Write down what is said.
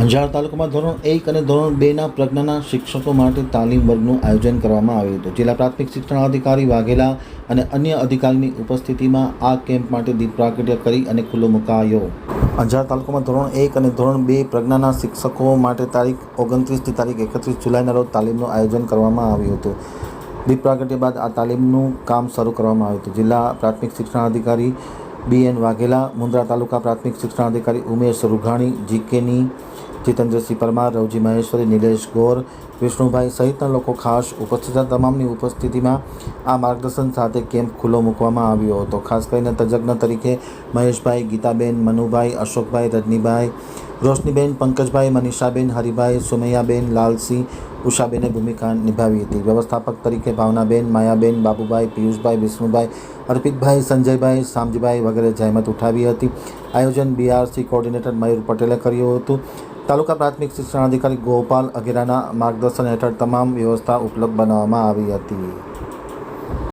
અંજાર તાલુકામાં ધોરણ એક અને ધોરણ બેના પ્રજ્ઞાના શિક્ષકો માટે તાલીમ વર્ગનું આયોજન કરવામાં આવ્યું હતું. જિલ્લા પ્રાથમિક શિક્ષણ અધિકારી વાઘેલા અને અન્ય અધિકારીની ઉપસ્થિતિમાં આ કેમ્પ માટે દીપ પ્રાગટ્ય કરી અને ખુલ્લો મુકાયો. અંજાર તાલુકામાં ધોરણ એક અને ધોરણ બે પ્રજ્ઞાના શિક્ષકો માટે તારીખ ઓગણત્રીસથી તારીખ એકત્રીસ જુલાઈના રોજ તાલીમનું આયોજન કરવામાં આવ્યું હતું. દીપ પ્રાગટ્ય બાદ આ તાલીમનું કામ શરૂ કરવામાં આવ્યું હતું. જિલ્લા પ્રાથમિક શિક્ષણ અધિકારી બી એન વાઘેલા મુન્દ્રા તાલુકા પ્રાથમિક શિક્ષણ અધિકારી ઉમેશ રૂઘાણી, જીકેની જીતેન્દ્રસિંહ પરમાર, રવજી મહેશ્વરી, નિલેશ ગોર, વિષ્ણુભાઈ સહિતના લોકો ખાસ ઉપસ્થિત. તમામની ઉપસ્થિતિમાં આ માર્ગદર્શન સાથે કેમ્પ ખુલ્લો મૂકવામાં આવ્યો હતો. ખાસ કરીને તજજ્ઞ તરીકે મહેશભાઈ, ગીતાબેન, મનુભાઈ, અશોકભાઈ, રજનીભાઈ, રોશનીબેન, પંકજભાઈ, મનીષાબેન, હરિભાઈ, સુમૈયાબેન, લાલસિંહ, ઉષાબેને ભૂમિકા નિભાવી હતી. વ્યવસ્થાપક તરીકે ભાવનાબેન, માયાબેન, બાબુભાઈ, પિયુષભાઈ, વિષ્ણુભાઈ, અર્પિતભાઈ, સંજયભાઈ, શામજીભાઈ વગેરે જહેમત ઉઠાવી હતી. આયોજન બીઆરસી કોઓર્ડિનેટર મયુર પટેલે કર્યું હતું. તાલુકા પ્રાથમિક શિક્ષણાધિકારી ગોપાલ અગેરાના માર્ગદર્શન હેઠળ તમામ વ્યવસ્થા ઉપલબ્ધ બનાવવામાં આવી હતી.